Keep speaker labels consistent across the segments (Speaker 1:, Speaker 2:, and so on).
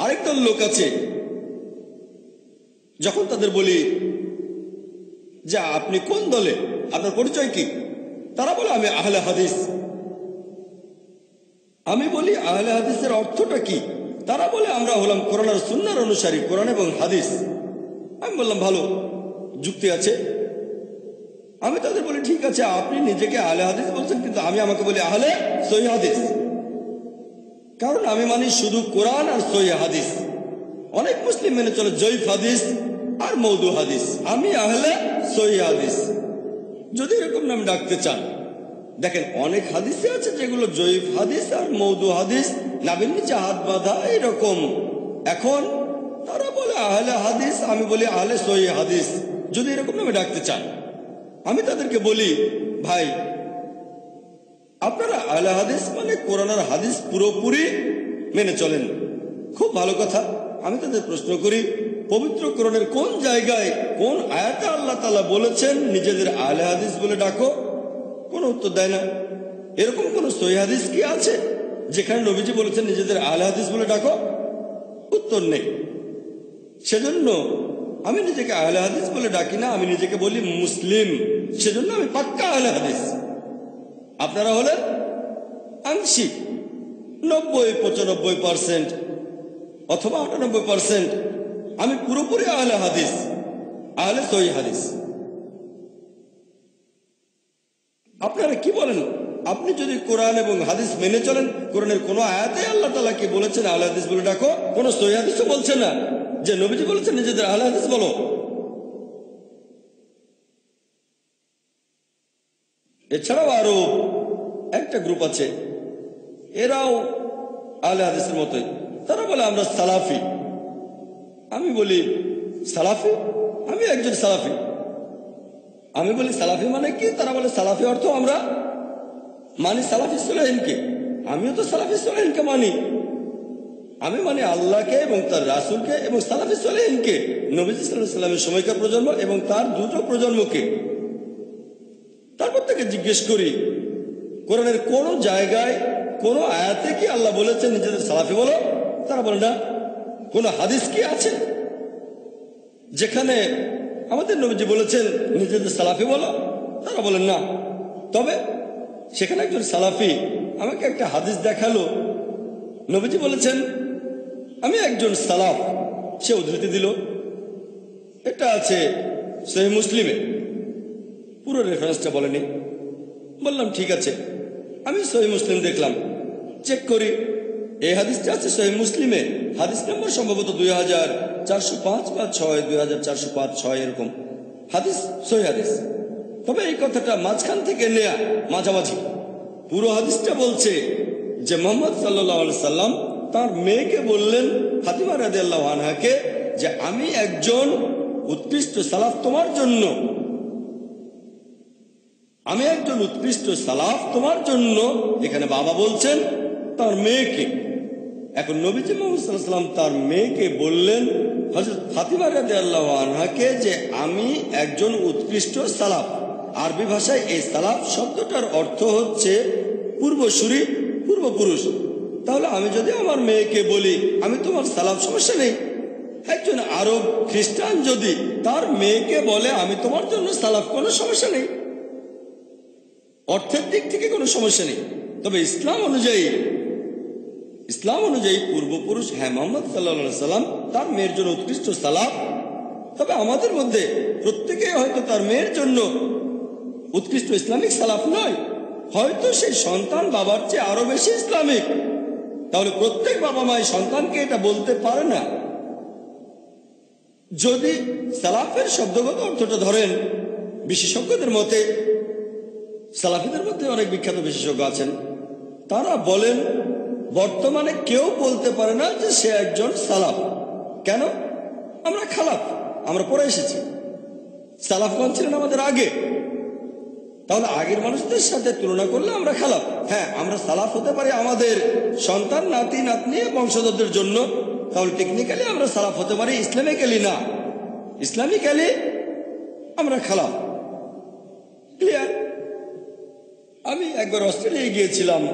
Speaker 1: আরেকদল লোক আছে, যখন তাদের বলি, যে, আপনি কোন দলে? আপনার পরিচয় কি? তারা বলে, আমি আহলে হাদিস। আমি বলি, আহলে হাদিসের অর্থটা কি? তারা বলে, আমরা হলাম কোরআন আর সুন্নার অনুসারী, কোরআন এবং হাদিস। আমি বললাম, ভালো, যুক্তি আছে। আমি তাদের বলি, ঠিক আছে, আপনি নিজেকে আহলে হাদিস বলছেন, কিন্তু আমি আমাকে বলি, আহলে সহি হাদিস। কারণ আমি মানি শুধু কোরআন আর সহি হাদিস। অনেক মুসলিম মেনে চলে জৈফ হাদিস আর মৌদু হাদিস। আমি আহলে সহি হাদিস। যদি এরকম নাম ডাকতে চান, দেখেন অনেক হাদিসে আছে যেগুলো জৈব হাদিস আর মৌদু হাদিস, নাবির নিচে হাত বাঁধা এরকম। এখন তারা বলে আহলে হাদিস, আমি বলি আহলে সহি হাদিস। যদি এরকম নামে ডাকতে চান, আমি তাদেরকে বলি, ভাই আপনারা আহলে হাদিস মানে কোরআন হাদিস পুরোপুরি মেনে চলেন। খুব ভালো কথা। আমি তাদের প্রশ্ন করি, পবিত্র কোরআনের কোন জায়গায় কোন আয়াতে আল্লাহ তালা বলেছেন, নিজেদের আহলে হাদিস বলে ডাকো? কোনো উত্তর দেয় না। এরকম কোন সহি হাদিস কি আছে, যেখানে নবীজি বলেছেন, নিজেদের আহলে হাদিস বলে ডাকো? উত্তর নেই। সেজন্য আমি নিজেকে আহলে হাদিস বলে ডাকি না, আমি নিজেকে বলি মুসলিম। সেজন্য আমি পাক্কা আহলে হাদিস। আপনারা হলেন আংশিক নব্বই, পঁচানব্বই পার্সেন্ট অথবা আটানব্বই পার্সেন্ট। আমি পুরোপুরি আহলে হাদিস, আহলে সহি হাদিস। আপনারা কি বলেন? আপনি যদি কোরআন এবং হাদিস মেনে চলেন, কোরআনের কোন আয়াতে আল্লাহ তালা কি বলেছেন? আহলে হাদিস বলে ডাকো। কোন সহি হাদিসও বলছে না। যে নবীজি বলেছেন, নিজেদের আহলে হাদিস বলো। এছাড়াও আরও একটা গ্রুপ আছে। এরাও আহলে হাদিসের মতোই। তারা বলে, আমরা সালাফি। আমি বলি, সালাফি? আমি একজন সালাফি। আমি বলি, সালাফি মানে কি? তারা বলে, সালাফি অর্থ আমরা মানি, সালাফি সোলাহিনকে আমিও তো সালাফি সোলাহিনকে মানি। আমি মানে আল্লাহকে এবং তার রাসুলকে এবং সালাফি সোলাহিনকে নবীজ সাল্লামের সময়কার প্রজন্ম এবং তার দুটো প্রজন্মকে। তারপর থেকে জিজ্ঞেস করি, কোরআনের কোন জায়গায়, কোন আয়াতে কি আল্লাহ বলেছেন নিজেদের সালাফি বলো? তারা বলে, না। কোন হাদিস কি আছে? যেখানে আমাদের নবীজি বলেছেন নিজেদের সালাফি বলো? তারা বলেন না। তবে সেখানে একজন সালাফি আমাকে একটা হাদিস দেখাল। নবীজি বলেছেন, আমি একজন সালাফ, সে উদ্ধৃতি দিল। এটা আছে সেই মুসলিমে। পুরো রেফারেন্সটা বলেনি। বললাম, ঠিক আছে। আমি সহি মুসলিম দেখলাম। চেক করি। এই হাদিসটা আছে সহি মুসলিমে। হাদিস নম্বর সম্ভবত দুই হাজার চারশো পাঁচ বা ছয়, দুই হাজার চারশো পাঁচ, ছয় এরকম। হাদিস, সহি হাদিস। তবে এই কথাটা মাঝখান থেকে নেয়া মাঝামাঝি। পুরো হাদিসটা বলছে যে মোহাম্মদ সাল্লাহ সাল্লাম তার মেয়েকে বললেন ফাতিমা রাদে আল্লাহ আনহাকে যে, আমি একজন উৎকৃষ্ট সালাফ তোমার জন্য আমি একজন উৎকৃষ্ট সালাফ, তোমার জন্য এখানে বাবা বলছেন, তার মেয়েকে। এখন নবীজি মোহাম্মদ সাল্লাম তার মেয়েকে বললেন ফাতিমা আল্লাহ আনহাকে যে আমি একজন উৎকৃষ্ট সালাফ। আরবি ভাষায় এই সালাফ শব্দটার অর্থ হচ্ছে পূর্বসূরি, পূর্বপুরুষ। তাহলে আমি যদি আমার মেয়েকে বলি, আমি তোমার সালাফ, সমস্যা নেই। একজন আরব খ্রিস্টান যদি তার মেয়েকে বলে, আমি তোমার জন্য সালাফ, কোনো সমস্যা নেই। অর্থের দিক থেকে কোনো সমস্যা নেই। তবে ইসলাম অনুযায়ী ইসলাম অনুযায়ী পূর্বপুরুষ হ্যাঁ মোহাম্মদ সাল্লা সাল্লাম তার মেয়ের জন্য উৎকৃষ্ট সালাফ তবে আমাদের মধ্যে প্রত্যেকে হয়তো তার মেয়ের জন্য উৎকৃষ্ট ইসলামিক সালাফ নয়। হয়তো সেই সন্তান বাবার চেয়ে আরও বেশি ইসলামিক। তাহলে প্রত্যেক বাবা মাই সন্তানকে এটা বলতে পারে না। যদি সালাফের শব্দগত অর্থটা ধরেন, বিশেষজ্ঞদের মতে সালাফিদের মধ্যে অনেক বিখ্যাত বিশেষজ্ঞ আছেন। তারা বলেন, বর্তমানে কেউ বলতে পারে না যে সে একজন সালাফ। কেন? আমরা খালাফ, আমরা পড়ে এসেছি। সালাফগঞ্জ ছিলেন আমাদের আগে। তাহলে আগের মানুষদের সাথে তুলনা করলে আমরা খালাফ। হ্যাঁ আমরা সালাফ হতে পারি আমাদের সন্তান, নাতি, নাতনি, বংশধরদের জন্য। তাহলে টেকনিক্যালি আমরা সালাফ হতে পারি ইসলামিক্যালি না। ইসলামিক্যালি আমরা খালাফ। ক্লিয়ার আমি একবার অস্ট্রেলিয়ায় গিয়েছিলাম।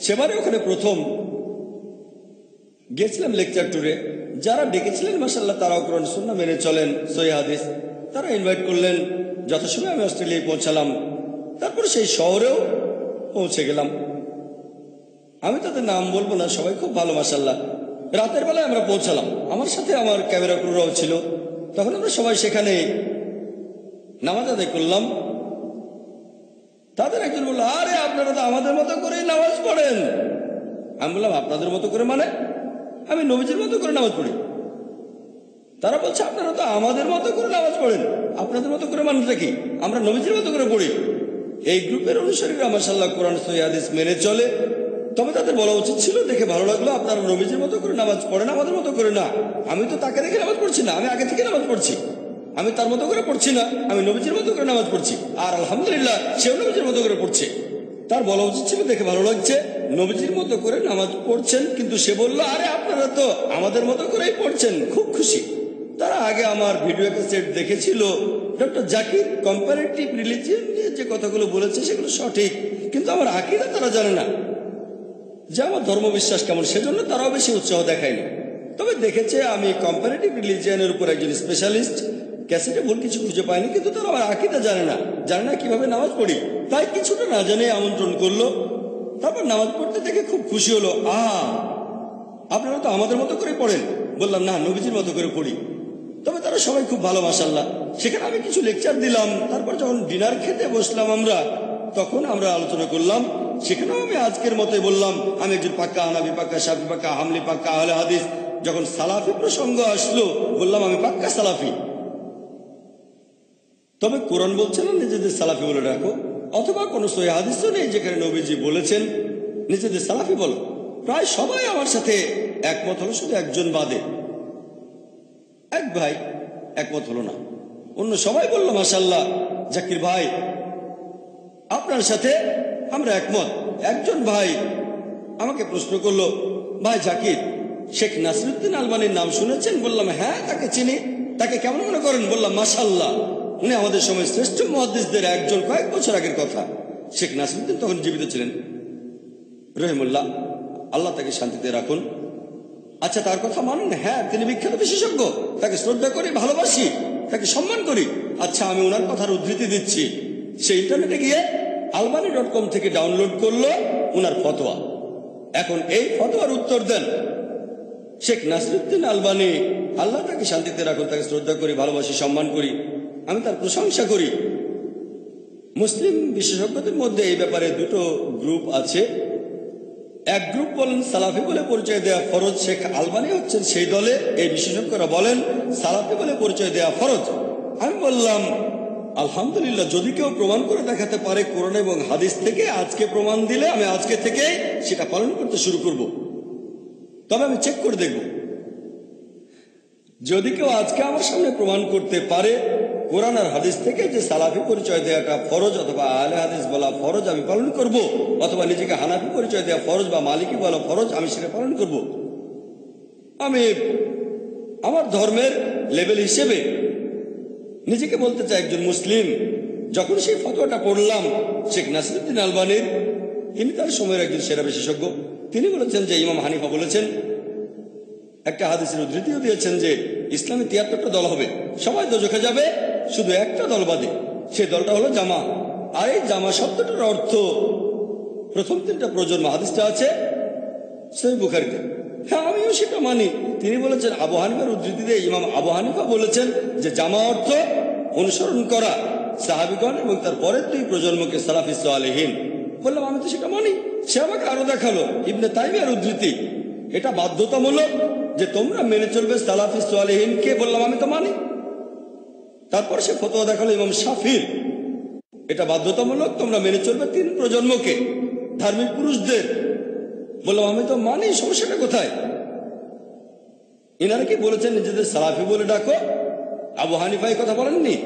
Speaker 1: সেবারে ওখানে প্রথম। গেছিলাম লেকচার ট্যুরে যারা ডেকেছিলেন মাসাল্লাহ তারাও কোরআন সুন্না মেনে চলেন, সহি হাদিস। তারা ইনভাইট করলেন। যথাসময়ে আমি অস্ট্রেলিয়ায় পৌঁছালাম। তারপর সেই শহরেও পৌঁছে গেলাম। আমি তাদের নাম বলব না, সবাই খুব ভালো মাসাল্লাহ রাতের বেলায় আমরা পৌঁছালাম। আমার সাথে আমার ক্যামেরা ক্রুরাও ছিল। তখন আমরা সবাই সেখানে নামাজ আদায় করলাম। তাদের একজন বলল, আরে, আপনারা তো আমাদের মতো করেই নামাজ পড়েন। আমি বললাম, আপনাদের মতো করে মানে? আমি নবীজির মতো করে নামাজ পড়ি। তারা বলছে, আপনারা তো আমাদের মতো করে নামাজ পড়েন। আপনাদের মতো করে মানুষটা কি? আমরা নবীজির মতো করে পড়ি। এই গ্রুপের অনুসারীরা মাসাল্লাহ কোরআন সৈয়াদিস মেনে চলে। তবে তাদের বলা উচিত ছিল, দেখে ভালো লাগল, আপনারা নবীজির মতো করে নামাজ পড়েন, আমাদের মতো করে না। আমি তো তাকে দেখে নামাজ পড়ছি না, আমি আগে থেকে নামাজ পড়ছি। আমি তার মতো করে পড়ছি না, আমি নবীজির মতো করে নামাজ পড়ছি। আর আলহামদুলিল্লাহ, সেও নবীজির মতো করে পড়ছে। তার বলা উচিত ছিল, দেখে ভালো লাগছে, নবীজির মতো করে নামাজ পড়ছেন, কিন্তু সে বলল, আরে, আপনারা তো আমাদের মতো করেই পড়ছেন, খুব খুশি। তারা আগে আমার ভিডিও ক্যাসেট দেখেছিল। ডক্টর জাকির কম্পারেটিভ রিলিজিয়ন নিয়ে যে কথাগুলো বলেছে, সেগুলো সঠিক, কিন্তু আমার আকিদা তারা জানে না। যে আমার ধর্মবিশ্বাস কেমন, সেজন্য তারাও বেশি উৎসাহ দেখায়নি। তবে দেখেছে, আমি কম্পারেটিভ রিলিজিয়ানের উপর একজন স্পেশালিস্ট ক্যাসেটে ভুল কিছু খুঁজে পাইনি কিন্তু তারা আমার আকিদা জানে না। জানে না কীভাবে নামাজ পড়ি। তাই কিছুটা না জানে আমন্ত্রণ করল। তারপর নামাজ পড়তে দেখে খুব খুশি হলো। আ আপনারা তো আমাদের মতো করে পড়েন। বললাম, না, নবীজির মতো করে পড়ি। তবে তারা সবাই খুব ভালো মাসাল্লাহ সেখানে আমি কিছু লেকচার দিলাম। তারপর যখন ডিনার খেতে বসলাম আমরা, তখন আমরা আলোচনা করলাম। সেখানেও আমি আজকের মতোই বললাম, আমি একজন পাক্কা আনাবি, পাক্কা সাফি, পাক্কা হামলি, পাক্কা আহলে হাদিস। যখন সালাফি প্রসঙ্গ আসলো, বললাম, আমি পাক্কা সালাফি। তবে কোরআন বলছে না, নিজেদের সালাফি বলে রাখো অথবা কোনো সহি নেই যেখানে নবীজি বলেছেন, নিজেদের সালাফি বলো। প্রায় সবাই আমার সাথে একমত হলো, শুধু একজন বাদে। এক ভাই একমত হলো না। অন্য সবাই বলল মাসাল্লাহ জাকির ভাই, আপনার সাথে আমরা একমত। একজন ভাই আমাকে প্রশ্ন করল, ভাই জাকির, শেখ নাসিরুদ্দিন আলমানির নাম শুনেছেন? বললাম হ্যাঁ তাকে চিনি। তাকে কেমন মনে করেন? বললাম মাসাল্লাহ উনি আমাদের সময় শ্রেষ্ঠ মহাদেশদের একজন কয়েক বছর আগের কথা। শেখ নাসিরুদ্দিন তখন জীবিত ছিলেন। রহিমুল্লাহ, আল্লাহ তাকে শান্তিতে রাখুন। আচ্ছা তার কথা মানেন? হ্যাঁ তিনি বিখ্যাত বিশেষজ্ঞ। তাকে শ্রদ্ধা করি, ভালোবাসি, তাকে সম্মান করি। আচ্ছা আমি ওনার কথার উদ্ধৃতি দিচ্ছি। সে ইন্টারনেটে গিয়ে আলবানি ডট কম থেকে ডাউনলোড করল ওনার ফতোয়া। এখন এই ফতোয়ার উত্তর দেন। শেখ নাসিরুদ্দিন আলবানি, আল্লাহ তাকে শান্তিতে রাখুন, তাকে শ্রদ্ধা করি, ভালোবাসি, সম্মান করি। আমি তার প্রশংসা করি। মুসলিম বিশেষজ্ঞদের মধ্যে এই ব্যাপারে দুটো গ্রুপ আছে। এক গ্রুপ বলেন সালাফি বলে পরিচয় দেয়া ফরজ, শেখ আলবানি হচ্ছেন সেই দলে। এই বিশেষজ্ঞরা বলেন, সালাফি বলে পরিচয় দেওয়া ফরজ। আমি বললাম, আলহামদুলিল্লাহ, যদি কেউ প্রমাণ করে দেখাতে পারে কোরআন এবং হাদিস থেকে, আজকে প্রমাণ দিলে আমি আজকে থেকে সেটা পালন করতে শুরু করব। তবে আমি চেক করে দেখব। যদি কেউ আজকে আমার সামনে প্রমাণ করতে পারে কোরআন আর হাদিস থেকে যে সালাফি পরিচয় দেওয়াটা ফরজ অথবা আলে হাদিস বলা ফরজ, আমি পালন করব। অথবা নিজেকে হানাফি পরিচয় দেওয়া ফরজ বা মালিকি বলা ফরজ, আমি সেটা পালন করব। আমি আমার ধর্মের লেভেল হিসেবে নিজেকে বলতে চাই একজন মুসলিম। যখন সেই ফতোয়াটা পড়লাম, শেখ নাসিরুদ্দিন আলবানির, তিনি তার সময়ের একজন সেরা বিশেষজ্ঞ। তিনি বলেছেন যে ইমাম হানিফা বলেছেন, একটা হাদিসের উদ্ধৃতিও দিয়েছেন যে ইসলামে তিয়াত্তরটা দল হবে। সবাই দোজখে যাবে শুধু একটা দল বাদে সেই দলটা হলো জামা। আর এই জামা শব্দটার অর্থ, প্রথম তিনটা প্রজন্ম হাদিসটা আছে সেই বুখারিতে। হ্যাঁ আমিও সেটা মানি। তিনি বলেছেন, আবু হানিফার উদ্ধৃতিতে ইমাম আবু বলেছেন যে জামা অর্থ অনুসরণ করা। সাহাবিগণ এবং তার পরের দুই প্রজন্মকে সালাফি সালেহীন। বললাম, আমি তো সেটা মানি। সে আমাকে আরও দেখাল, ইবনে তাইমিয়ার উদ্ধৃতি। এটা বাধ্যতামূলক যে তোমরা মেনে চলবে সালাফি সালেহীনকে বললাম, আমি তো মানি। তারপর সে ফতোয়া দেখাল ইমাম সাফির এটা বাধ্যতামূলক, তোমরা মেনে চলবে তিন প্রজন্মকে। ধার্মিক পুরুষদের। বললাম, আমি তো মানি, সমস্যাটা কোথায়? এনারা কি বলেছেন, নিজেদের সালাফি বলে ডাকো। আবু হানিফাই কথা বলেননি।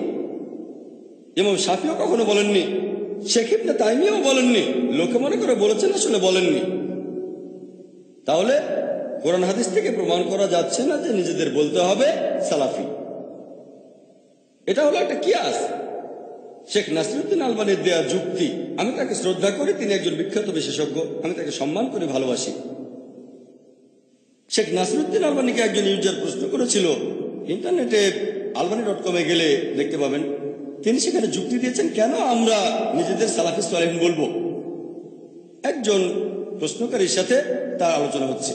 Speaker 1: এবং সাফিও কখনো বলেননি। শেখ ইবনে তাইমিয়াও বলেননি। লোকে মনে করে বলেছেন, আসলে বলেননি। তাহলে কোরআন হাদিস থেকে প্রমাণ করা যাচ্ছে না যে নিজেদের বলতে হবে সালাফি। এটা হলো একটা কিয়াস। শেখ নাসিরুদ্দিন আলবানির দেয়া যুক্তি। আমি তাকে শ্রদ্ধা করি, তিনি একজন বিখ্যাত বিশেষজ্ঞ। আমি তাকে সম্মান করে, ভালোবাসি। শেখ নাসিরুদ্দিন আলবানিকে একজন ইউজার প্রশ্ন করেছিল, ইন্টারনেটে আলবানি ডট কমে গেলে দেখতে পাবেন। তিনি সেখানে যুক্তি দিয়েছেন, কেন আমরা নিজেদের সালাফি সালেহিন বলব? একজন প্রশ্নকারীর সাথে তার আলোচনা হচ্ছে।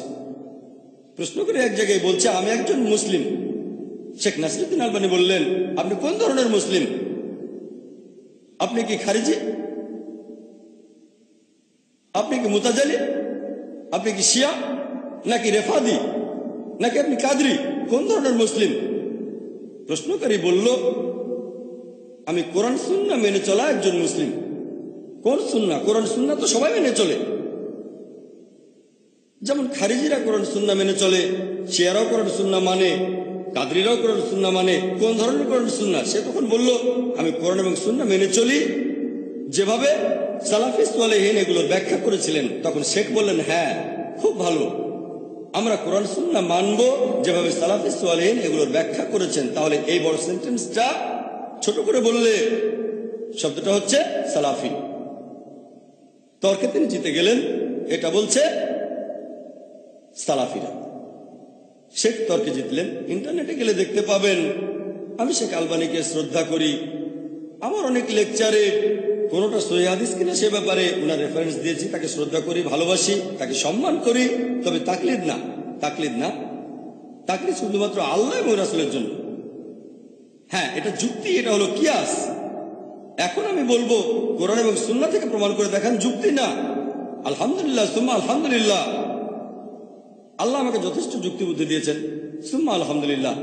Speaker 1: প্রশ্নকারী এক জায়গায় বলছে, আমি একজন মুসলিম। শেখ নাসিরুদ্দিন আলবানি বললেন, আপনি কোন ধরনের মুসলিম? আপনি কি খারিজি? আপনি কি মুতাজালি? আপনি কি শিয়া? নাকি রেফাদি? নাকি আপনি কাদরি? কোন ধরনের মুসলিম? প্রশ্নকারী বলল, আমি কোরআন, সুন্না মেনে চলা একজন মুসলিম। কোন সুন্না? কোরআন, সুন্না তো সবাই মেনে চলে। যেমন খারিজিরা কোরআন, সুন্না মেনে চলে, শিয়ারাও কোরআন, সুন্না মানে কাদরিরাও কোরআন সুন্না মানে কোন ধরনের কোরআন সুন্না সে তখন বলল, আমি কোরআন এবং সুন্না মেনে চলি। যেভাবে সালাফি সালেহীন এগুলোর ব্যাখ্যা করেছিলেন, তখন শেখ বললেন হ্যাঁ খুব ভালো। আমরা কোরআন সুন্না মানব, যেভাবে সালাফি সালেহীন এগুলোর ব্যাখ্যা করেছেন, তাহলে এই বড় সেন্টেন্সটা ছোট করে বললে শব্দটা হচ্ছে সালাফি। তর্কে তিনি জিতে গেলেন, এটা বলছে সালাফিরা। শেখ তর্কে জিতলেন। ইন্টারনেটে গেলে দেখতে পাবেন, আমি শেখ আলবানিকে শ্রদ্ধা করি। আমার অনেক লেকচারে কোনোটা সহি হাদিস কিনা সে ব্যাপারে ওনার রেফারেন্স দিয়েছি। তাকে শ্রদ্ধা করি, ভালোবাসি, তাকে সম্মান করি। তবে তাকলিদ না তাকলিদ না। তাকলিদ শুধুমাত্র আল্লাহ এবং রাসুলের জন্য। হ্যাঁ এটা যুক্তি, এটা হলো কিয়াস। এখন আমি বলব, কোরআন এবং সুন্না থেকে প্রমাণ করে দেখান, যুক্তি না। আলহামদুলিল্লাহ, সুম্মা আলহামদুলিল্লাহ। আল্লাহ আমাকে যথেষ্ট যুক্তি বুদ্ধি দিয়েছেন। সুম্মা আলহামদুলিল্লাহ।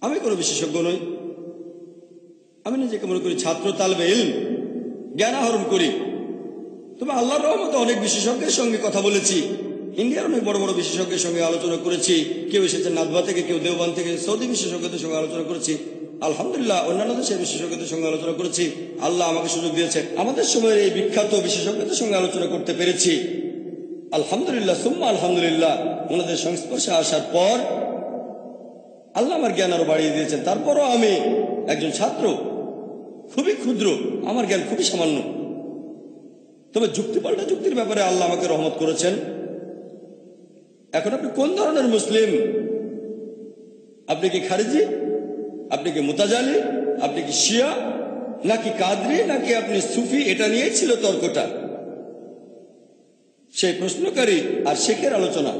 Speaker 1: আমি কোনো বিশেষজ্ঞ নই। আমি নিজেকে মনে করি ছাত্র তালবে ইলম, জ্ঞান আহরণ করি। তবে আল্লাহর রহমতে অনেক বিশেষজ্ঞের সঙ্গে কথা বলেছি। ইন্ডিয়ার অনেক বড় বড় বিশেষজ্ঞের সঙ্গে আলোচনা করেছি। কেউ এসেছেন নাদবা থেকে, কেউ দেওবান থেকে, সৌদি বিশেষজ্ঞদের সঙ্গে আলোচনা করেছি। আলহামদুলিল্লাহ, অন্যান্য দেশের বিশেষজ্ঞদের সঙ্গে আলোচনা করেছি। আল্লাহ আমাকে সুযোগ দিয়েছে আমাদের সময়ের এই বিখ্যাত বিশেষজ্ঞদের সঙ্গে আলোচনা করতে পেরেছি। আলহামদুলিল্লাহ, সুম্মা আলহামদুলিল্লাহ। ওনাদের সংস্পর্শে আসার পর আল্লাহ আমার জ্ঞান আরও বাড়িয়ে দিয়েছেন। তারপরও আমি একজন ছাত্র, খুবই ক্ষুদ্র, আমার জ্ঞান খুবই সামান্য। তবে যুক্তি পাল্টা যুক্তির ব্যাপারে আল্লাহ আমাকে রহমত করেছেন। এখন আপনি কোন ধরনের মুসলিম? আপনি কি খারিজি? আপনি কি মুতাজালি? আপনি কি শিয়া? নাকি কাদরি? নাকি আপনি সুফি? এটা নিয়েই ছিল তর্কটা। সেই প্রশ্নকারী আর শেখের আলোচনা।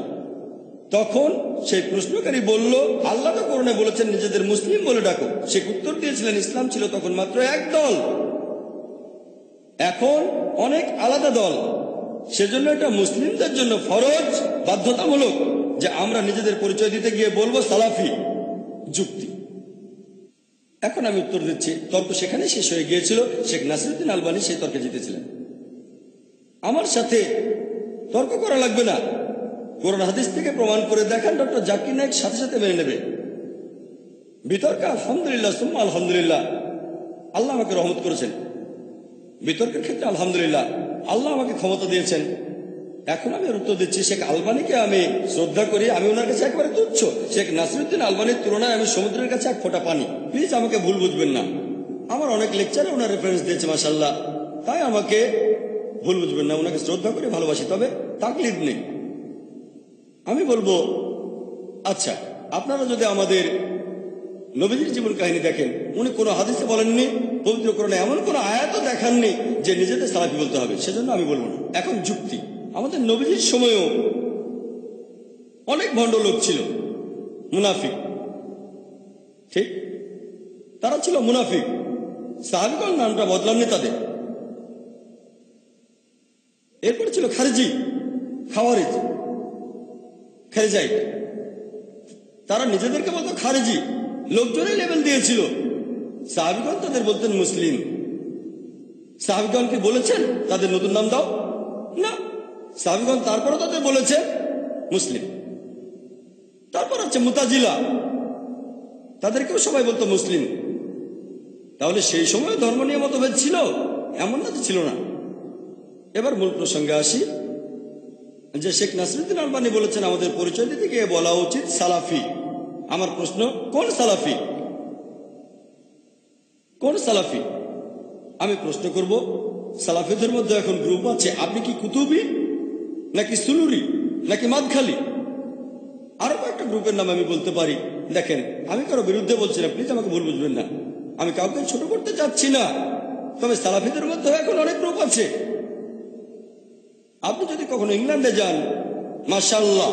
Speaker 1: তখন সেই প্রশ্নকারী বলল, আল্লাহ তো করণে বলেছেন, নিজেদের মুসলিম বলে ডাকো। শেখ উত্তর দিয়েছিলেন, ইসলাম ছিল তখন মাত্র এক দল। এখন অনেক আলাদা দল। সেজন্য এটা মুসলিমদের জন্য ফরজ, বাধ্যতামূলক যে আমরা নিজেদের পরিচয় দিতে গিয়ে বলব সালাফি যুক্তি। এখন আমি উত্তর দিচ্ছি। তর্ক সেখানে শেষ হয়ে গিয়েছিল। শেখ নাসিরুদ্দিন আলবানি সেই তর্কে জিতেছিলেন। আমার সাথে তর্ক করা লাগবে না। কোরআন হাদিস থেকে প্রমাণ করে দেখান, ডক্টর জাকির নায়ক সাথে সাথে মেনে নেবে। বিতর্ক, আলহামদুলিল্লাহ, সুম্মা আলহামদুলিল্লাহ। আল্লাহ আমাকে রহমত করেছেন। বিতর্কের ক্ষেত্রে আলহামদুলিল্লাহ, আল্লাহ আমাকে ক্ষমতা দিয়েছেন। এখন আমি উত্তর দিচ্ছি, শেখ আলবানিকে আমি শ্রদ্ধা করি, আমি ওনার কাছে একবারে তুচ্ছ। শেখ নাসিরুদ্দিন আলবানির তুলনায় আমি সমুদ্রের কাছে এক ফোঁটা পানি। প্লিজ আমাকে ভুল বুঝবেন না। আমার অনেক লেকচারে ওনার রেফারেন্স দিয়েছে মাসাল্লাহ তাই আমাকে ভুল বুঝবেন না, ওনাকে শ্রদ্ধা করে ভালোবাসি, তবে তাকলিদ নেই। আমি বলব আচ্ছা আপনারা যদি আমাদের নবীজির জীবন কাহিনী দেখেন, উনি কোনো হাদিসে বলেননি, পবিত্র করণে এমন কোনো আয়াতও দেখাননি যে নিজেদের সালাফি বলতে হবে, সেজন্য আমি বলব না। এখন যুক্তি। আমাদের নবীজির সময়ও অনেক ভণ্ড লোক ছিল, মুনাফিক। ঠিক? তারা ছিল মুনাফিক। সাহাবিগণ নামটা বদলামনি তাদের। এরপর ছিল খারিজি, খাওয়ারিজ খারিজাইট তারা নিজেদেরকে বলতো খারিজি, লোকজনই লেভেল দিয়েছিল। সাহাবিগণ তাদের বলতেন মুসলিম। সাহাবিগণ কি বলেছেন? তাদের নতুন নাম দাও। না। সাহাবিগণ তারপরে তাদের বলেছে মুসলিম। তারপর হচ্ছে মুতাজিলা। তাদেরকেও সবাই বলতো মুসলিম। তাহলে সেই সময় ধর্ম নিয়ে মতভেদ ছিল? এমন না ছিল না। এবার মূল প্রসঙ্গে আসি। যে শেখ নাসরুদ্দিন আলবানি বলেছেন, আমাদের পরিচয় দিতে গিয়ে বলা উচিত সালাফি। আমার প্রশ্ন, কোন সালাফি? কোন সালাফি? আমি প্রশ্ন করব, সালাফিদের মধ্যে এখন গ্রুপ আছে। আপনি কি কুতুবি, নাকি সুলুরি, নাকি মাদখালি? আরও কয়েকটা গ্রুপের নাম আমি বলতে পারি। দেখেন, আমি কারও বিরুদ্ধে বলছি না, প্লিজ আমাকে ভুল বুঝবেন না। আমি কাউকে ছোট করতে চাচ্ছি না, তবে সালাফিদের মধ্যে এখন অনেক গ্রুপ আছে। আপনি যদি কখনো ইংল্যান্ডে যান মাশাল্লাহ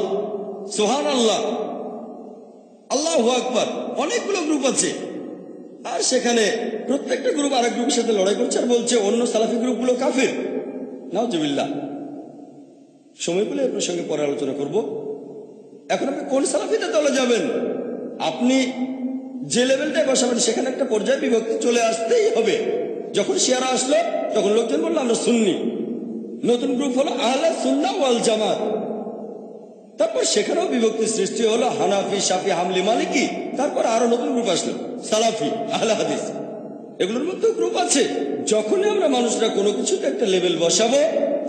Speaker 1: সোহান আল্লাহ আল্লাহ আকবর, অনেকগুলো গ্রুপ আছে। আর সেখানে প্রত্যেকটা গ্রুপ আরেক গ্রুপের সাথে লড়াই করছে আর বলছে, অন্য সালাফি গ্রুপগুলো কাফির। নাওজবিল্লা সময় পেলে এ প্রসঙ্গে পরে আলোচনা করব। এখন আপনি কোন সালাফিতে দলে যাবেন? আপনি যে লেভেলটায় বসাবেন, সেখানে একটা পর্যায়ে বিভক্তি চলে আসতেই হবে। যখন শিয়ারা আসলো, তখন লোকজন বলল, আমরা সুন্নি। নতুন গ্রুপ হলো আহলে সুন্না ওয়াল জামাত। তারপর সেখানেও বিভক্তি সৃষ্টি হলো হানাফি সাফি হামলি, মালিকি। তারপর আরও নতুন গ্রুপ আসলো, সালাফি, আহলে হাদিস। এগুলোর মধ্যে গ্রুপ আছে। যখনই আমরা মানুষরা কোনো কিছুতে একটা লেভেল বসাবো,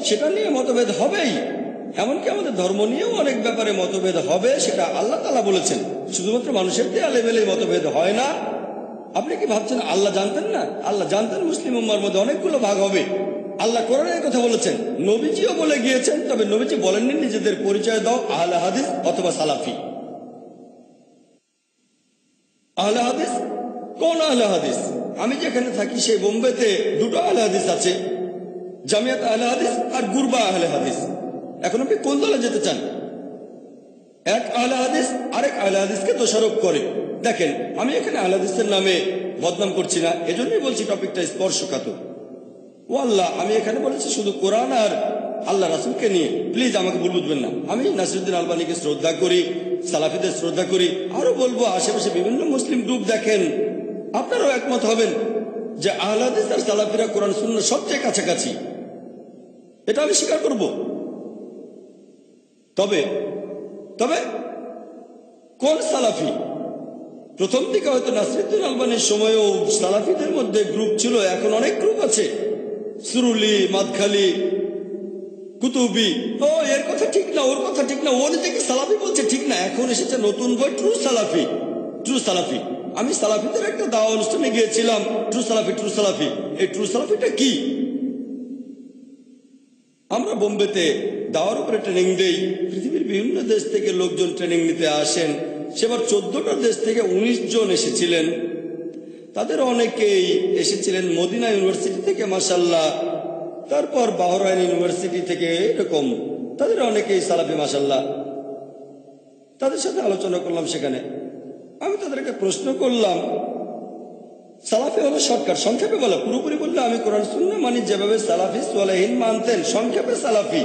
Speaker 1: সেটা নিয়ে মতভেদ হবেই। এমনকি আমাদের ধর্ম নিয়েও অনেক ব্যাপারে মতভেদ হবে, সেটা আল্লাহ তালা বলেছেন। শুধুমাত্র মানুষের দেয়া লেভেলে মতভেদ হয় না। আপনি কি ভাবছেন, আল্লাহ জানতেন না? আল্লাহ জানতেন মুসলিম উম্মার মধ্যে অনেকগুলো ভাগ হবে। আল্লাহ কোরআনের কথা বলেছেন। নবীজিও বলে গিয়েছেন, তবে নবীজি বলেননি, নিজেদের পরিচয় দাও, আহলে হাদিস অথবা সালাফি। আহলে হাদিস? কোন আহলে হাদিস? আমি যেখানে থাকি, সেই বোম্বেতে দুটো আহলে হাদিস আছে, জামিয়াত আহলে হাদিস আর গুরবা আহলে হাদিস। এখন আপনি কোন দলে যেতে চান? এক আহলে হাদিস, আরেক আহলে হাদিসকে দোষারোপ করে। দেখেন, আমি এখানে আহলে হাদিসের নামে বদনাম করছি না, এজন্যই বলছি টপিকটা স্পর্শকাতর। ও আল্লাহ আমি এখানে বলেছি শুধু কোরআন আর আল্লাহ রাসুলকে নিয়ে। প্লিজ আমাকে ভুল বুঝবেন না। আমি নাসিরুদ্দিন আলবানিকে শ্রদ্ধা করি, সালাফিদের শ্রদ্ধা করি। আরও বলব, আশেপাশে বিভিন্ন মুসলিম গ্রুপ দেখেন। আপনারাও একমত হবেন যে আহলাদিস আর সালাফিরা কোরআন শূন্য সবচেয়ে কাছাকাছি। এটা আমি স্বীকার করব। তবে তবে কোন সালাফি? প্রথম দিকে হয়তো নাসিরুদ্দিন আলবানির সময়ও সালাফিদের মধ্যে গ্রুপ ছিল, এখন অনেক গ্রুপ আছে। সুরুলি, মাদখালি, কুতুবি। ও, এর কথা ঠিক না, ওর কথা ঠিক না। ও নিজেকে সালাফি বলছে ঠিক না। এখন এসেছে নতুন বই ট্রু সালাফি ট্রু সালাফি আমি সালাফিদের একটা দাওয়া অনুষ্ঠানে গিয়েছিলাম। ট্রু সালাফি ট্রু সালাফি এই ট্রু সালাফিটা কি? আমরা বোম্বেতে দাওয়ার উপরে ট্রেনিং দেই। পৃথিবীর বিভিন্ন দেশ থেকে লোকজন ট্রেনিং নিতে আসেন। সেবার চোদ্দটা দেশ থেকে ১৯ জন এসেছিলেন। তাদের অনেকেই এসেছিলেন মদিনা ইউনিভার্সিটি থেকে মাসাল্লাহ তারপর বাহরাইন ইউনিভার্সিটি থেকে এরকম। তাদের অনেকেই সালাফি মাসাল্লাহ তাদের সাথে আলোচনা করলাম সেখানে। আমি তাদেরকে প্রশ্ন করলাম, সালাফি হলো সরকার সংক্ষেপে বলা, পুরোপুরি বললে আমি কোরআন শূন্য মানি যেভাবে সালাফি সোয়ালেহীন মানতেন, সংক্ষেপে সালাফি।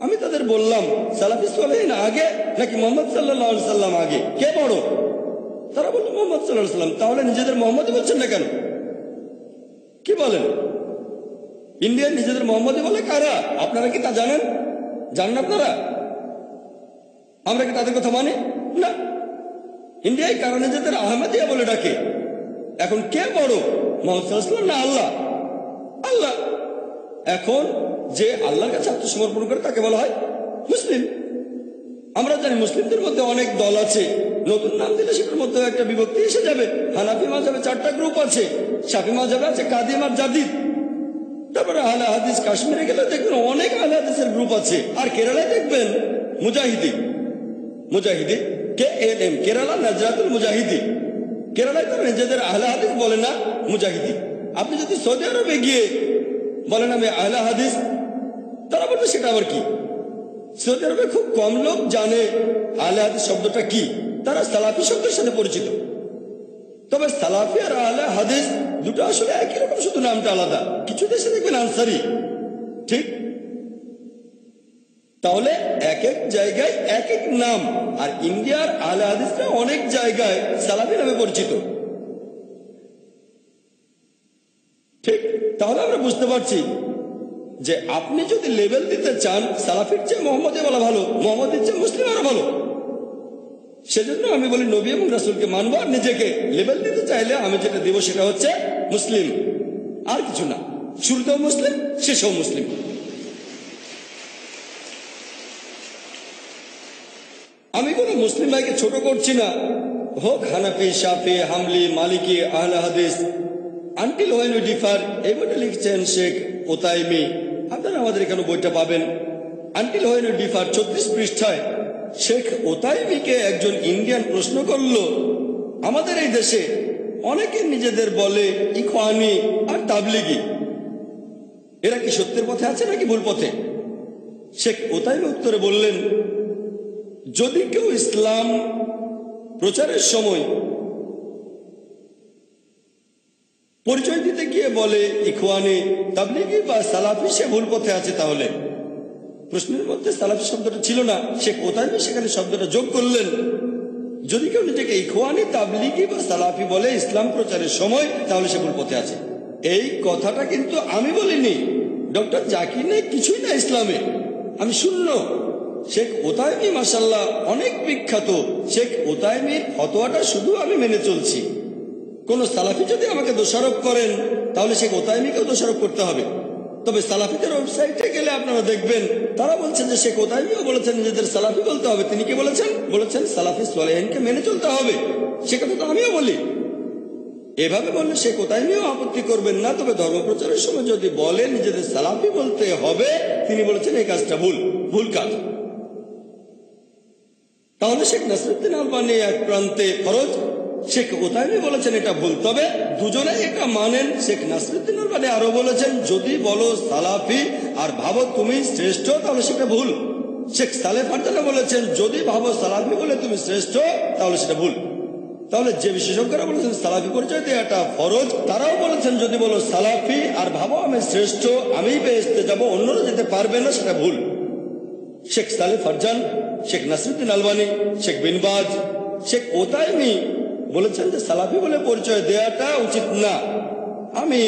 Speaker 1: আমি তাদের বললাম, সালাফি সোয়ালেহীন আগে নাকি মোহাম্মদ সাল্লাহ সাল্লাম আগে? কে বড়? তারা বলল, মোহাম্মদ সাল্লাহ সাল্লাম তাহলে নিজেদের মোহাম্মদই বলছেন না কেন? কি বলেন? ইন্ডিয়ান নিজেদের মোহাম্মদই বলে কারা? আপনারা কি তা জানেন? জানেন আপনারা? আমরা কি তাদের কথা মানি? না। ইন্ডিয়ায় কারা নিজেদের আহমেদিয়া বলে ডাকে। এখন কে বড়? মোহাম্মদ সাল্লাহ না আল্লাহ? আল্লাহ। এখন যে আল্লাহর কাছে আত্মসমর্পণ করে তাকে বলা হয় মুসলিম। আমরা জানি মুসলিমদের মধ্যে অনেক দল আছে। নতুন নাম দিলে সেটার মধ্যে একটা বিভক্তি এসে যাবে। হানাফি মাঝাবে চারটা গ্রুপ আছে। সাফি মাঝাবে আছে কাদিম আর জাদিদ। তারপরে আহলে হাদিস কাশ্মীরে গেলে দেখবেন অনেক আহলে হাদিসের গ্রুপ আছে। আর কেরালায় দেখবেন মুজাহিদি। মুজাহিদি? কে? L M. কেরালা, নাজরাতুল মুজাহিদি। কেরালায় তারা নিজেদের আহলে হাদিস বলে না, মুজাহিদি। আপনি যদি সৌদি আরবে গিয়ে বলেন আমি আহলে হাদিস, তারা বলবে সেটা আবার কি? সৌদি আরবে খুব কম লোক জানে আহলে হাদিস শব্দটা কি। তারা সালাফি শব্দের সাথে পরিচিত। তবে সালাফি আর আহলে হাদিস দুটো আসলে একই রকম, শুধু নামটা আলাদা। কিছু দেশে দেখবেন আনসারি। ঠিক? তাহলে এক এক জায়গায় এক এক নাম। আর ইন্ডিয়ার আহলে হাদিসরা অনেক জায়গায় সালাফি নামে পরিচিত। ঠিক? তাহলে আমরা বুঝতে পারছি যে আপনি যদি লেভেল দিতে চান, সালাফির চেয়ে মোহাম্মদে বলা ভালো, মোহাম্মদের চেয়ে মুসলিম আরও ভালো। সেজন্য আমি বলি, নবী এবং রাসুলকে মানবো আর নিজেকে লেবেল দিতে চাইলে আমি যেটা দিব সেটা হচ্ছে মুসলিম। আর কিছু না। শুরুতেও মুসলিম, শেষেও মুসলিম। আমি কোনো মুসলিম ভাইকে ছোট করছি না। হোক হানাফি সাফি হামলি, মালিকি, আহলে হাদিস আনটিল ওয়েন উই ডিফার এই বইটা লিখছেন শেখ ওতাইমি। আপনারা আমাদের এখানে বইটা পাবেন। আনটিল ওয়েন উই ডিফার ছত্রিশ পৃষ্ঠায় শেখ ওতাইমিকে একজন ইন্ডিয়ান প্রশ্ন করল, আমাদের এই দেশে অনেকে নিজেদের বলে ইখওয়ানি আর তাবলিগি। এরা কি সত্যের পথে আছে নাকি ভুল পথে? শেখ ওতাইমি উত্তরে বললেন, যদি কেউ ইসলাম প্রচারের সময় পরিচয় দিতে গিয়ে বলে ইখওয়ানি, তাবলিগি বা সালাফি সে ভুল পথে আছে তাহলে? প্রশ্নের মধ্যে সালাফি শব্দটা ছিল না। সে কোথায় সেখানে শব্দটা যোগ করলেন? যদি কেউ নিজেকে ইখওয়ানি, তাবলিগি বা সালাফি বলে ইসলাম প্রচারের সময়, তাহলে সে ভুল পথে আছে। এই কথাটা কিন্তু আমি বলিনি। ডক্টর জাকির নেই, কিছুই না ইসলামে। আমি শূন্য। শেখ ওতায়মি মাসাল্লাহ অনেক বিখ্যাত। শেখ ওতায়মির ফতোয়াটা শুধু আমি মেনে চলছি। কোন সালাফি যদি আমাকে দোষারোপ করেন, তাহলে শেখ ওতায়মিকেও দোষারোপ করতে হবে। তবে সালাফিদের ওয়েবসাইটে গেলে আপনারা দেখবেন, তারা বলছেন যে শেখ ওতাইমিও বলেছেন, নিজেদের সালাফি বলতে হবে। তিনি কি বলেছেন? বলেছেন, সালাফি সোয়ালেহিনকে মেনে চলতে হবে। সে কথা তো আমিও বলি। এভাবে বললে সে কোথায়? নিয়েও আপত্তি করবেন না। তবে ধর্মপ্রচারের সময় যদি বলে নিজেদের সালাফি বলতে হবে, তিনি বলেছেন এই কাজটা ভুল। ভুল কাজ। তাহলে শেখ নাসরুদ্দিন আলবানি এক প্রান্তে ফরজ শেখ ওতাইমি বলেছেন এটা ভুল? তবে দুজনে এটা মানেন শেখ নাসরুদ্দিন আলবানি আরও বলেছেন, যদি বলো সালাফি আর ভাবো তুমি শ্রেষ্ঠ, তাহলে সেটা ভুল। শেখ সালে বলেছেন, যদি ভাবো সালাফি বলে তুমি শ্রেষ্ঠ, তাহলে সেটা ভুল। তাহলে যে বিশেষজ্ঞরা বলেছেন সালাফি পরিচয় দেওয়াটা ফরজ, তারাও বলেছেন, যদি বলো সালাফি আর ভাবো আমি শ্রেষ্ঠ আমি বেহেস্তে যাব, অন্যরা যেতে পারবে না, সেটা ভুল। শেখ সালে ফারজান, শেখ নাসরুদ্দিন আলবানি, শেখ বিনবাজ শেখ ওতাইমি বলেছেন যে সালাফি বলে পরিচয় দেওয়াটা উচিত না। আমি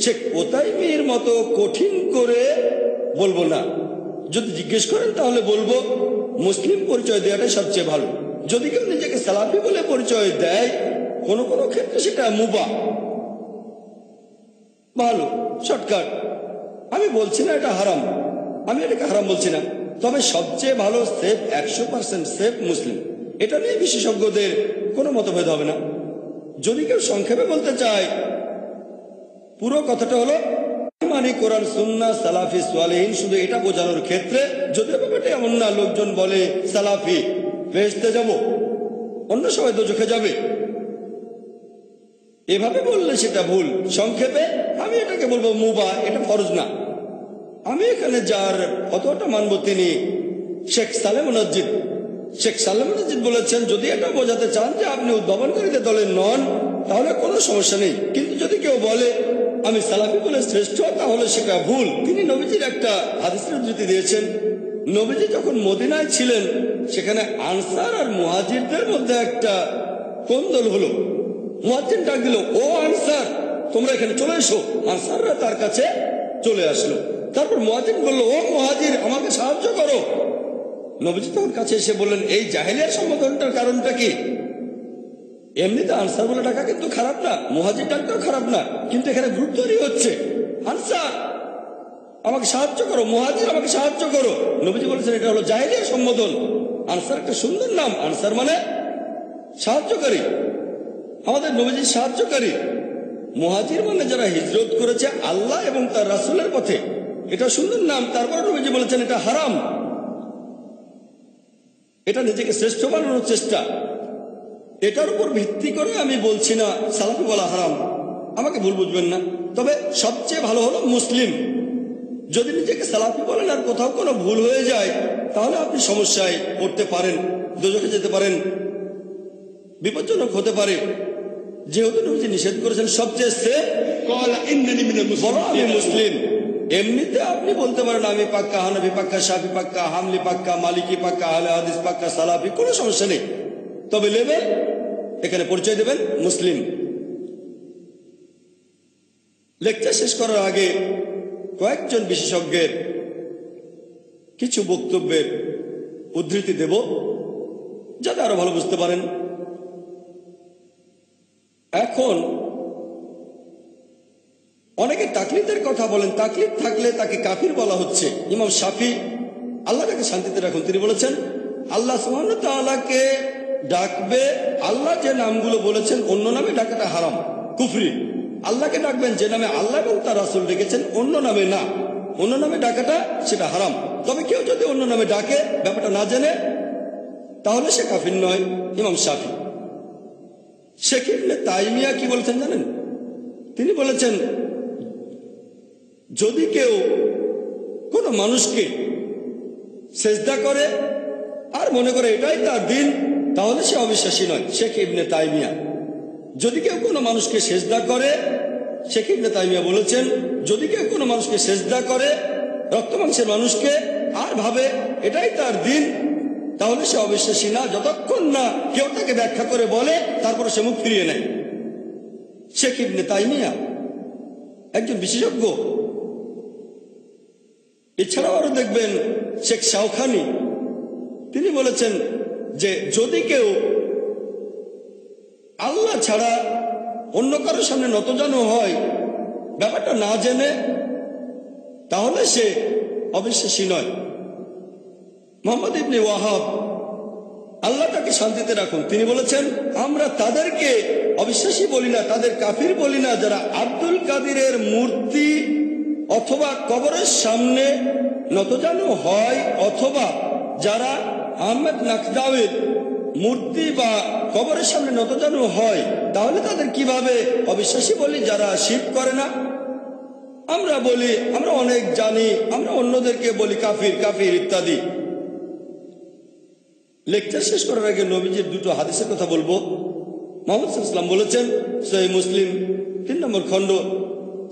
Speaker 1: শেখ ওতাইমির মতো কঠিন করে বলব না। যদি জিজ্ঞেস করেন তাহলে বলব, মুসলিম পরিচয় দেওয়াটাই সবচেয়ে ভালো। যদি কেউ নিজেকে সালাফি বলে পরিচয় দেয়, কোন কোন ক্ষেত্রে সেটা মুবা। ভালো, শর্টকাট। আমি বলছি না এটা হারাম। আমি এটাকে হারাম বলছি না। তবে সবচেয়ে ভালো সেফ, একশো পার্সেন্ট সেফ মুসলিম। এটা নিয়ে বিশেষজ্ঞদের কোনো মতভেদ হবে না। যদি কেউ সংক্ষেপে বলতে চায়, পুরো কথাটা হলো মানে কোরআন সুন্না সালাফি সোয়ালেহীন শুধু এটা বোঝানোর ক্ষেত্রে যদিও ব্যাপারটা এমন না, লোকজন বলে, সালাফি ভেসতে যাব, অন্য সবাই তো চোখে যাবে। এভাবে বললে সেটা ভুল। সংক্ষেপে আমি এটাকে বলব মুবা, এটা ফরজ না। আমি এখানে যার কতটা মানব তিনি শেখ সালেম নজিদ শেখ সালেম নজিদ বলেছেন, যদি এটা বোঝাতে চান যে আপনি উদ্ভাবনকারীদের দলের নন, তাহলে কোনো সমস্যা নেই। কিন্তু যদি কেউ বলে, আমি সালাফি বলে শ্রেষ্ঠ, তাহলে সেটা ভুল। তিনি নবীজির একটা হাদিসের উদ্ধৃতি দিয়েছেন। নবীজি যখন মদিনায় ছিলেন, সেখানে আনসার আর মুহাজিরদের মধ্যে একটা কোন্দল হলো? মুহাজির ডাক দিল, ও আনসার, তোমরা এখানে চলে এসো। আনসাররা তার কাছে চলে আসলো। তারপর মুহাজির বলল, ও মুহাজির, আমাকে সাহায্য করো। নবীজি তখন কাছে এসে বললেন, এই জাহেলিয়ার সম্বোধনটার কারণটা কি? এমনিতে আনসার বলে ডাকা কিন্তু খারাপ না, মুহাজির ডাকটাও খারাপ না, কিন্তু এখানে গ্রুপ তৈরি হচ্ছে। আনসার, আমাকে সাহায্য করো, মুহাজির আমাকে সাহায্য করো। নবীজি বলেছেন, এটা হলো জাহেলিয়া সম্বোধন। আনসার একটা সুন্দর নাম, আনসার মানে সাহায্যকারী। আমাদের নবীজি সাহায্যকারী। মুহাজির মানে যারা হিজরত করেছে আল্লাহ এবং তার রাসুলের পথে। এটা সুন্দর নাম, তারপর নবীজি বলেছেন, এটা হারাম। এটা নিজেকে শ্রেষ্ঠ বানানোর চেষ্টা। এটার উপর ভিত্তি করে আমি বলছি না সালাফি বলা হারাম। আমাকে ভুল বুঝবেন না। তবে সবচেয়ে ভালো হলো মুসলিম। যদি নিজেকে সালাফি বলেন আর কোথাও কোনো ভুল হয়ে যায় তাহলে আপনি সমস্যায় পড়তে পারেন দুজকে যেতে পারেন। বিপজ্জনক হতে পারে। যেহেতু নিষেধ করেছেন সবচেয়ে সে আমি মুসলিম। এমনিতে আপনি বলতে পারেন, আমি পাক্কা হানবি পাক্কা সাফি পাক্কা হামলি, পাক্কা মালিকি, পাক্কা আহলে হাদিস, পাক্কা সালাফি, কোনো সমস্যা নেই। তবে লেবেল এখানে পরিচয় দেবেন, মুসলিম। লেকচার শেষ করার আগে কয়েকজন বিশেষজ্ঞের কিছু বক্তব্যের উদ্ধৃতি দেব, যাতে আরও ভালো বুঝতে পারেন। এখন অনেকে তাকলিদের কথা বলেন, তাকলিদ থাকলে তাকে কাফির বলা হচ্ছে। ইমাম শাফি, আল্লাহ তাকে শান্তিতে রাখুন। তিনি বলেছেন, আল্লাহ সুহানকে ডাকবে, আল্লাহ যে নামগুলো বলেছেন, অন্য নামে ডাকাটা হারাম, কুফরি। আল্লাহকে ডাকবেন যে নামে আল্লাহ এবং তার রাসুল ডেকেছেন, অন্য নামে না। অন্য নামে ডাকাটা সেটা হারাম। তবে কেউ যদি অন্য নামে ডাকে, ব্যাপারটা না জেনে, তাহলে সে কাফির নয়, ইমাম শাফি। শেখ তাইমিয়া কি বলেছেন জানেন? তিনি বলেছেন যদি কেউ কোনো মানুষকে সেজদা করে আর মনে করে এটাই তার দিন, তাহলে সে অবিশ্বাসী নয়। শেখ ইবনে তাইমিয়া। যদি কেউ কোনো মানুষকে সেজদা করে, শেখ ইবনে তাইমিয়া বলেছেন, যদি কেউ কোনো মানুষকে সেজদা করে, রক্ত মাংসের মানুষকে আর ভাবে এটাই তার দিন, তাহলে সে অবিশ্বাসী না। যতক্ষণ না কেউ তাকে ব্যাখ্যা করে বলে, তারপরে সে মুখ ফিরিয়ে নেয়। শেখ ইবনে তাইমিয়া একজন বিশেষজ্ঞ। এছাড়াও আরও দেখবেন শেখ শাওখানি তিনি বলেছেন যে যদি কেউ আল্লাহ ছাড়া অন্য কারোর সামনে নতজানু হয়, ব্যাপারটা না জেনে, তাহলে সে অবিশ্বাসী নয়। মোহাম্মদ ইবনে ওয়াহাব, আল্লাহ তাকে শান্তিতে রাখুন। তিনি বলেছেন, আমরা তাদেরকে অবিশ্বাসী বলি না, তাদের কাফির বলি না, যারা আব্দুল কাদিরের মূর্তি অথবা কবরের সামনে নতজানু হয়, অথবা যারা আহমেদ নাকদাওয়ের মূর্তি বা কবরের সামনে নতজানু হয়, তাহলে তাদের কীভাবে অবিশ্বাসী বলি যারা শিব করে না? আমরা বলি, আমরা অনেক জানি, আমরা অন্যদেরকে বলি কাফির কাফির ইত্যাদি। লেকচার শেষ করার আগে নবীজির দুটো হাদিসের কথা বলব। মোহাম্মদ ইসলাম বলেছেন সহি মুসলিম, তিন নম্বর খণ্ড,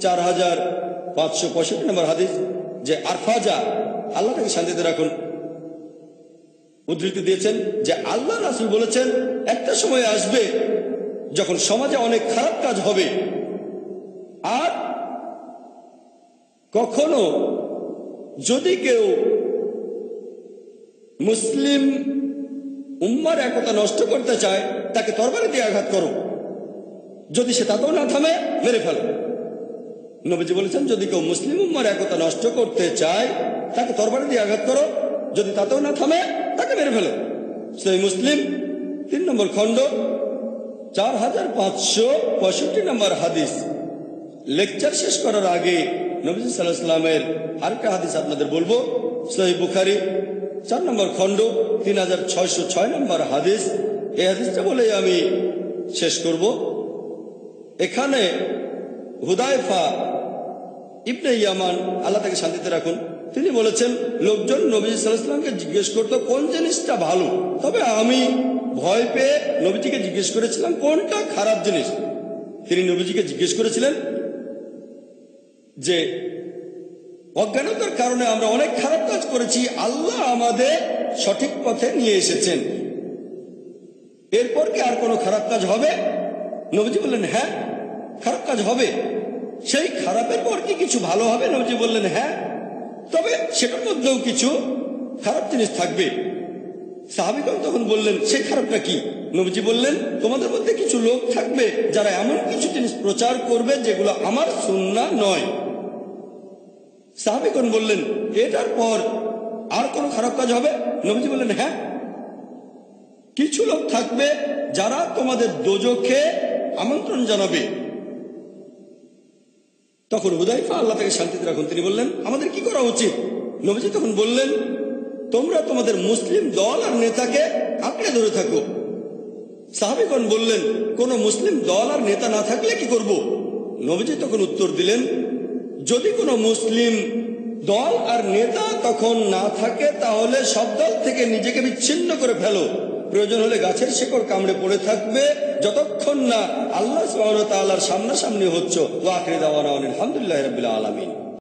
Speaker 1: চার হাজার পাঁচশো পঁয়ষট্টি নম্বর হাদিস যে আরফাজা আল্লাহ তাকে শান্তিতে রাখুন। উদ্ধৃতি দিয়েছেন যে আল্লাহ রাসুল বলেছেন, একটা সময় আসবে যখন সমাজে অনেক খারাপ কাজ হবে। আর কখনো যদি কেউ মুসলিম উম্মার একতা নষ্ট করতে চায়, তাকে তরবারি দিয়ে আঘাত করো। যদি সে তাতেও না থামে, মেরে ফেলো। নবীজি বলেছেন, যদি কেউ মুসলিম উম্মার একতা নষ্ট করতে চায়, তাকে তরবারি দিয়ে আঘাত করো। যদি তাতেও না থামে, তাকে মেরে ফেলো। সেই মুসলিম, তিন নম্বর খণ্ড, চার হাজার পাঁচশো পঁয়ষট্টি নম্বর হাদিস। লেকচার শেষ করার আগে নবীজ সাল্লাহ সাল্লামের আরেকটা হাদিস আপনাদের বলব সহি বুখারি, চার নম্বর খণ্ড, তিন হাজার ছয়শো ছয় নম্বর হাদিস। এই হাদিসটা বলে আমি শেষ করব। এখানে হুদায়ফা ইবনে ইয়ামান, আল্লাহ তাকে শান্তিতে রাখুন। তিনি বলেছেন, লোকজন নবী সাল্লামকে জিজ্ঞেস করতো, কোন জিনিসটা ভালো? তবে আমি ভয় পেয়ে নবীজিকে জিজ্ঞেস করেছিলাম, কোনটা খারাপ জিনিস? তিনি নবীজিকে জিজ্ঞেস করেছিলেন যে, অজ্ঞানতার কারণে আমরা অনেক খারাপ কাজ করেছি, আল্লাহ আমাদের সঠিক পথে নিয়ে এসেছেন। এরপর কি আর কোনো খারাপ কাজ হবে? নবীজি বললেন হ্যাঁ খারাপ কাজ হবে। সেই খারাপের পর কি কিছু ভালো হবে? নবীজি বললেন হ্যাঁ তবে সেটার মধ্যেও কিছু খারাপ জিনিস থাকবে। সাহাবিগণ তখন বললেন সেই খারাপটা কি? নবীজি বললেন, তোমাদের মধ্যে কিছু লোক থাকবে যারা এমন কিছু জিনিস প্রচার করবে যেগুলো আমার সুন্না নয়। সাহাবিগণ বললেন, এটার পর আর কোনো খারাপ কাজ হবে? নবীজি বললেন হ্যাঁ। কিছু লোক থাকবে যারা তোমাদের দোজখে আমন্ত্রণ জানাবে। তখন হুদাইফা আল্লাহ তাকে শান্তিতে রাখুন। তিনি বললেন, আমাদের কি করা উচিত? নবীজি তখন বললেন, তোমরা তোমাদের মুসলিম দল আর নেতাকে আঁকড়ে ধরে থাকো। সাহাবিগণ বললেন, কোন মুসলিম দল আর নেতা না থাকলে কি করব? নবীজি তখন উত্তর দিলেন, যদি কোনো মুসলিম দল আর নেতা তখন না থাকে, তাহলে সব দল থেকে নিজেকে বিচ্ছিন্ন করে ফেলো। প্রয়োজন হলে গাছের শেকড় কামড়ে পড়ে থাকবে। যতক্ষণ না আল্লাহ তাআলার সামনাসামনি হচ্ছ। ওয়াকরে দাওয়ানা আলহামদুলিল্লাহ রবিল্লা আলমিন।